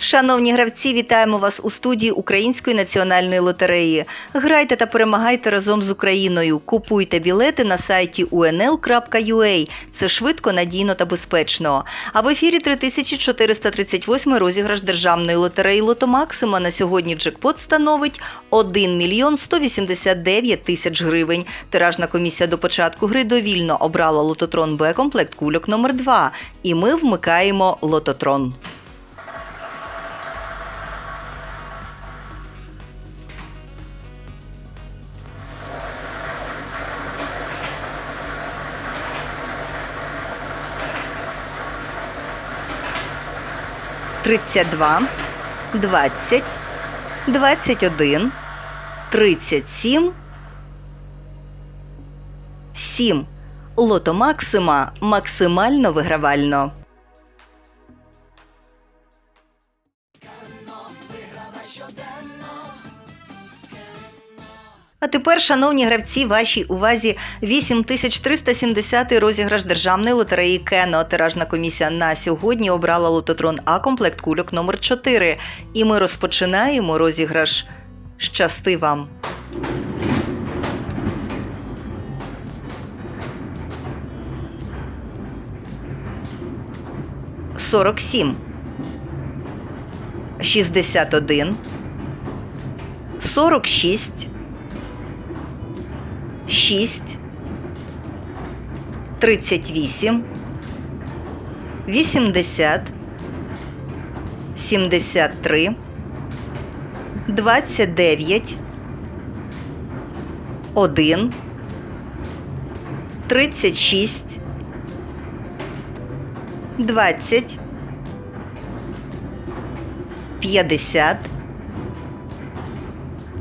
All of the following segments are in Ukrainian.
Шановні гравці, вітаємо вас у студії Української національної лотереї. Грайте та перемагайте разом з Україною. Купуйте білети на сайті unl.ua. Це швидко, надійно та безпечно. А в ефірі 3438 розіграш державної лотереї Лото Максима. На сьогодні джекпот становить 1 мільйон 189 тисяч гривень. Тиражна комісія до початку гри довільно обрала лототрон Б комплект кульок номер 2 І ми вмикаємо лототрон. Тридцять два, двадцять, двадцять один, тридцять сім, сім. Лото Максима максимально вигравально. А тепер, шановні гравці, вашій увазі 8370 розіграш державної лотереї Кено. Тиражна комісія на сьогодні обрала лототрон А комплект кульок номер 4 І ми розпочинаємо розіграш. Щасти вам! Сорок сім. Шістдесят один. Сорок шість. 6, 38, 80, 73, 29, 1, 36, 20, 50,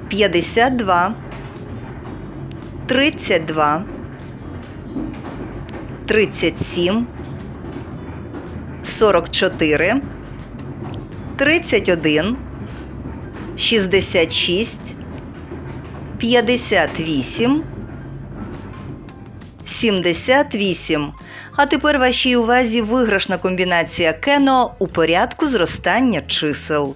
52, 32, 37, 44, 31, 66, 58, 78. А тепер вашій увазі виграшна комбінація кено у порядку зростання чисел.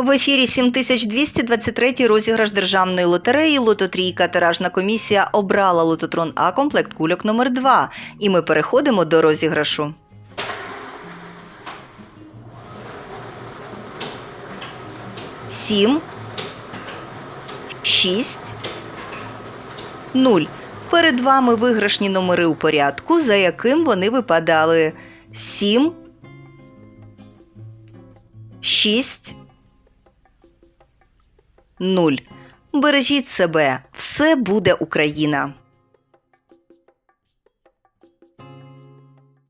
В ефірі 7223 розіграш державної лотереї Лототрійка тиражна комісія обрала лототрон А комплект кульок номер 2 І ми переходимо до розіграшу. Сім. Шість. Нуль. Перед вами виграшні номери у порядку, за яким вони випадали. Сім. Шість. Нуль. Бережіть себе, все буде Україна.